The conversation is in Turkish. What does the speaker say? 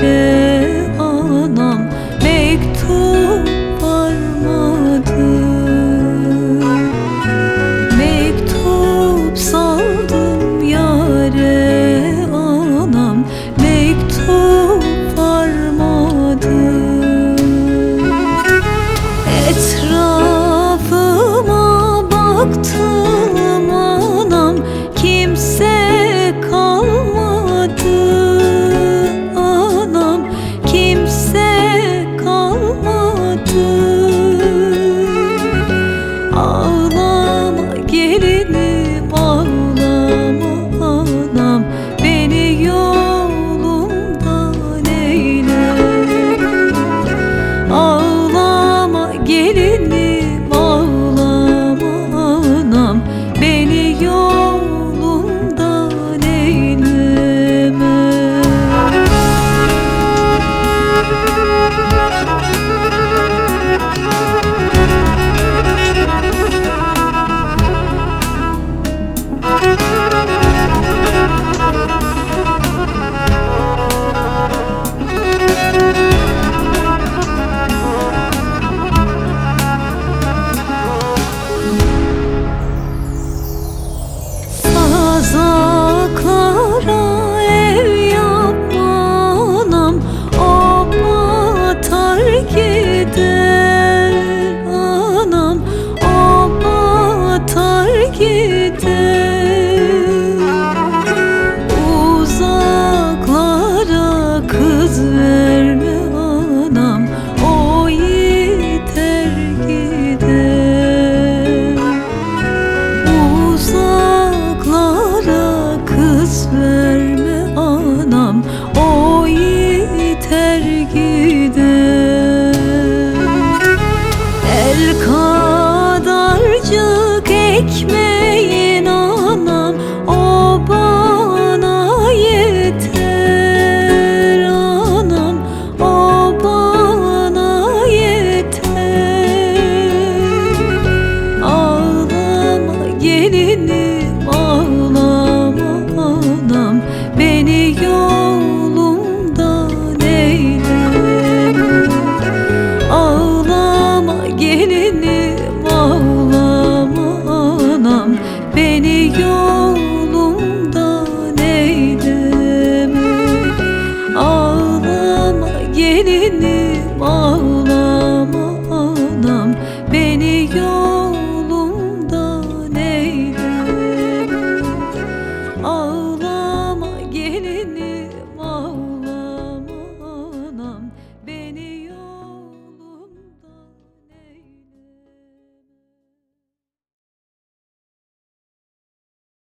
good. gider anam? O yeter gider. El kadarcık ekmek all